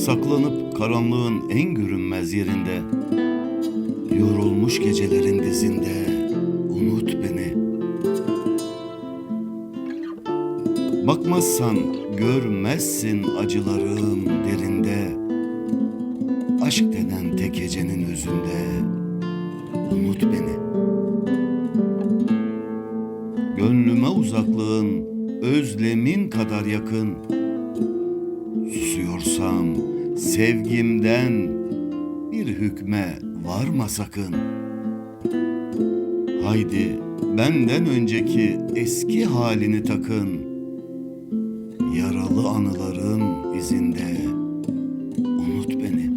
Saklanıp karanlığın en görünmez yerinde Yorulmuş gecelerin dizinde Unut beni. Bakmazsan görmezsin acılarım derinde Aşk denen tek gecenin özünde Unut beni. Gönlüme uzaklığın özlemin kadar yakın Susuyorsam sevgimden bir hükme varma sakın. Haydi benden önceki eski halini takın. Yaralı anıların izinde unut beni.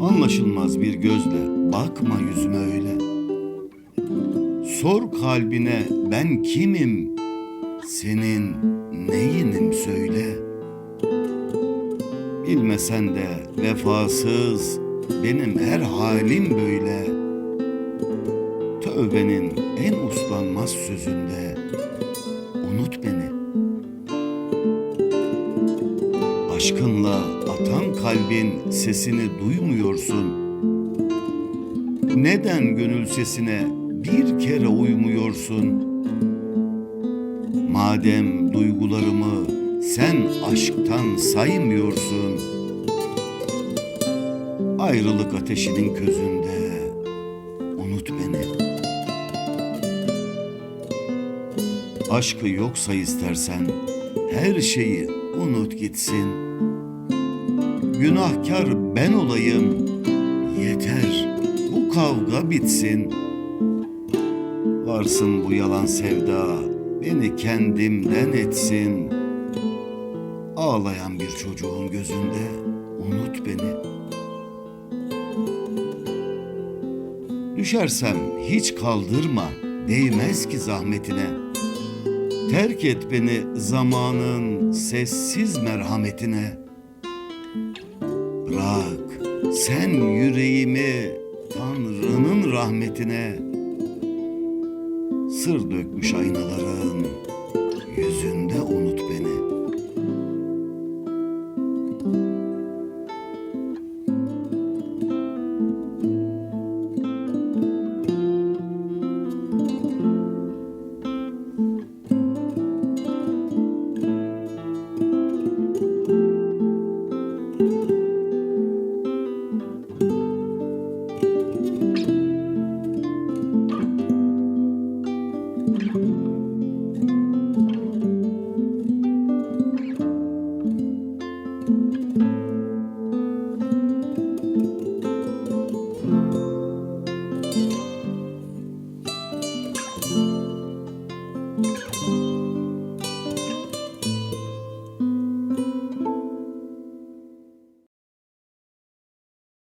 Anlaşılmaz bir gözle bakma yüzüme öyle. Sor kalbine ben kimim? Senin neyinim söyle? Bilmesen de vefasız benim her halim böyle. Tövbenin en uslanmaz sözünde unut beni. Aşkınla atan kalbin sesini duymuyorsun. Neden gönül sesine bir kere uymuyorsun? Madem duygularımı sen aşktan saymıyorsun Ayrılık ateşinin közünde unut beni. Aşkı yoksa istersen her şeyi unut gitsin. Günahkar ben olayım yeter bu kavga bitsin. Varsın bu yalan sevda beni kendimden etsin. Ağlayan bir çocuğun gözünde unut beni. Düşersem hiç kaldırma değmez ki zahmetine. Terk et beni zamanın sessiz merhametine. Bırak sen yüreğimi Tanrı'nın rahmetine Sır dökmüş aynaların